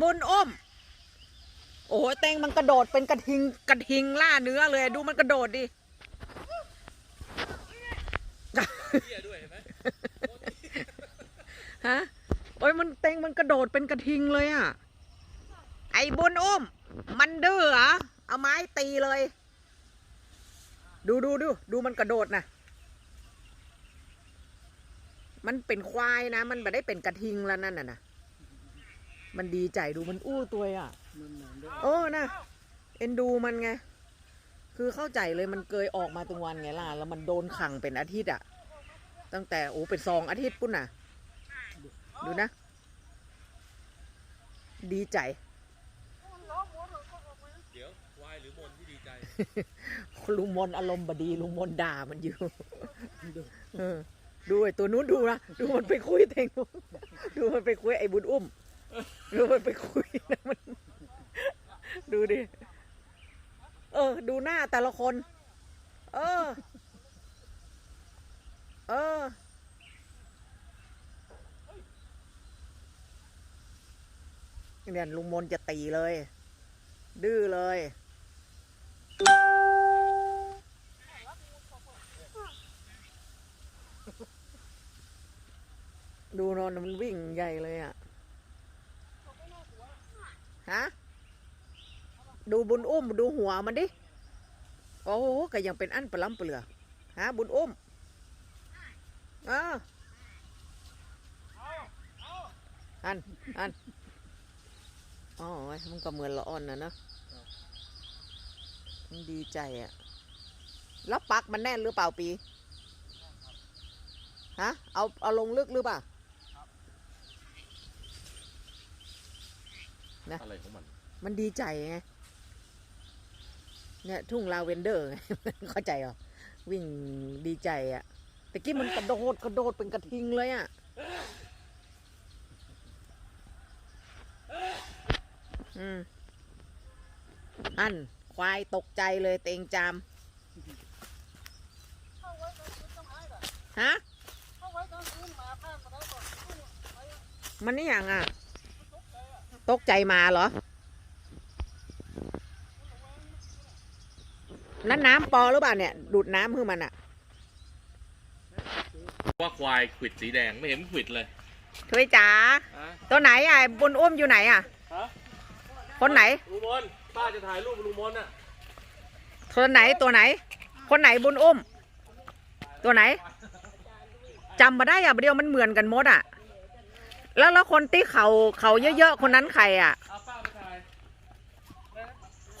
บุญอ้มโอ้โหเตงมันกระโดดเป็นกระทิงกระทิงล่าเนื้อเลยดูมันกระโดดดิเหี้ยด้วยเห็นไหมฮะโอ้ยมันเตงมันกระโดดเป็นกระทิงเลยอะไอ้บุญอุ้มมันดื้อเหรอเอาไม้ตีเลย ดูดูดูดูมันกระโดดนะมันเป็นควายนะ มันไม่ได้เป็นกระทิงแล้วนั่นน่ะนะ มันดีใจดูมันอู้ตัวอะโอ้นะเอ็นดูมันไง คือเข้าใจเลยมันเกยออกมาตรงวันไงล่ะ แล้วมันโดนขังเป็นอาทิตย์อะ ตั้งแต่โอ้เป็นสองอาทิตย์ปุ่นน่ะ ดูนะ ดีใจเดี๋ยววายหรือมนที่ดีใจ ลุงมนอารมณ์บดีลุงมนด่ามันอยู่เออดูไอ้ตัวนู้นดูนะ ดูมันไปคุยเตงนู้นดูมันไปคุยไอ้บุญอุ้ม ดูมันไปคุยนะมัน ดูดิ เออ ดูหน้าแต่ละคน เออ เออ เนี่ยลุงมนจะตีเลย ดื้อเลยดูนอนมันวิ่งใหญ่เลยอะ ฮะดูบุญอุ้มดูหัวมันดิ โอ้โหก็ยังเป็นอันปลาเปลือฮะบุญอุ้มอ้าอัน อันอ๋อมันก็เหมือนละอ่อนนะเนอะมันดีใจอะแล้วปักมันแน่นหรือเปล่าปี ฮะ เอา เอาลงลึกหรือเปล่า อะไรของมัน มันดีใจไงเนี่ยทุ่งลาเวนเดอร์ไงเข้าใจเหรอวิ่งดีใจอะ่ะแต่กี้มันกระโดดกระโดดเป็นกระทิงเลยอะ่ะอืมอัน ควายตกใจเลยเตงจามฮะมันนี่อย่างอะ ตกใจมาเหรอ นั่นน้ำปอหรือเปล่าเนี่ย ดูดน้ำคือมันอะว่าควายขวิดสีแดงไม่เห็นขวิดเลยทุยจ๋าฮะตัวไหนอะบุญอุ้มอยู่ไหนอะฮะคนไหนลุงมนป้าจะถ่ายรูปลุงมนอะตัวไหนตัวไหน คนไหนบุญอุ้ม ตัวไหนจำมาได้อะเดียวมันเหมือนกันหมดอะ แล้วแล้วคนที่เขาเขาเยอะๆคนนั้นใครอะ เอาป้าไปถ่าย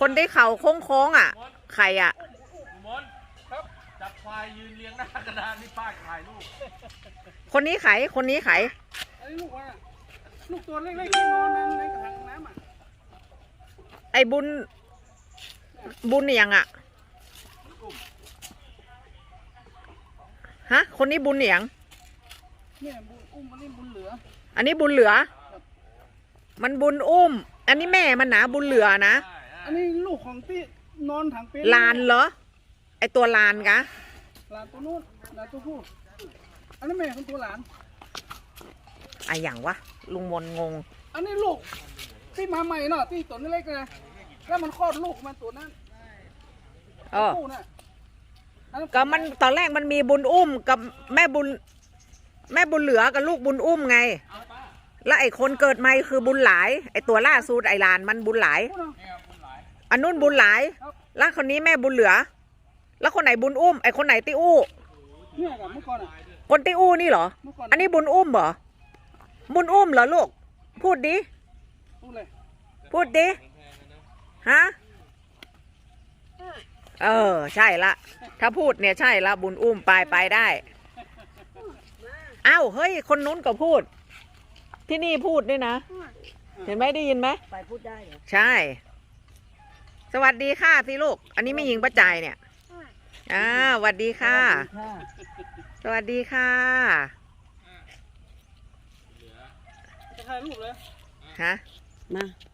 คนที่เขาโค้งๆอะมนใครอะลุงมนครับจับควายยืนเรียงหน้ากระดานนี่ป้าถ่ายรูปคนนี้ไขคนนี้ไขไอ้ลูกว่าลูกตัวเล็กๆที่นอนในในกระถางน้ำอะไอ้บุญ บุญนี่ยังอะฮะ คนนี้บุญเหนียงเนี่ยบุญอุ้มมันนี่บุญเหลือ อันนี้บุญเหลือ มันบุญอุ้ม อันนี้แม่มันหนาบุญเหลือนะใช่อันนี้ลูกของที่นอนถังเป็นลานเหรอ ไอตัวลานกะหลานตัวนู้นหลานตัวผู้อันนี้แม่ของตัวหลาน ไอะอย่างวะ ลุงมนงง อันนี้ลูกที่มาใหม่เนาะที่ตัวเล็กๆนะแล้วมันคลอดลูกมันตัวนั้นเออคู่น่ะอันนั้นก็มันตอนแรกมันมีบุญอุ้มกับแม่บุญ แม่บุญเหลือกับลูกบุญอุ้มไง แล้วไอ้คนเกิดใหม่คือบุญหลาย ไอ้ตัวล่าสุดไอ้ลานมันบุญหลาย อันนู้นบุญหลาย แล้วคนนี้แม่บุญเหลือ แล้วคนไหนบุญอุ้ม ไอ้คนไหนติอู้ เนี่ยกับเมื่อก่อนอะคนติอู้นี่เหรอ เมื่อก่อนอันนี้บุญอุ้มเหรอ บุญอุ้มเหรอลูก พูดดิ พูดเลยพูดดิ ฮะ เออ ใช่ละ ถ้าพูดเนี่ยใช่ละ บุญอุ้มไปไปได้อ้าวเฮ้ย คนนู้นก็พูด ที่นี่พูดด้วยนะ เห็นไหมได้ยินไหม ไปพูดได้เหรอใช่ สวัสดีค่ะสิลูก อันนี้ไม่ยิงประจายเนี่ยอ่าสวัสดีค่ะ สวัสดีค่ะ จะถ่ายรูปเลยฮะ มา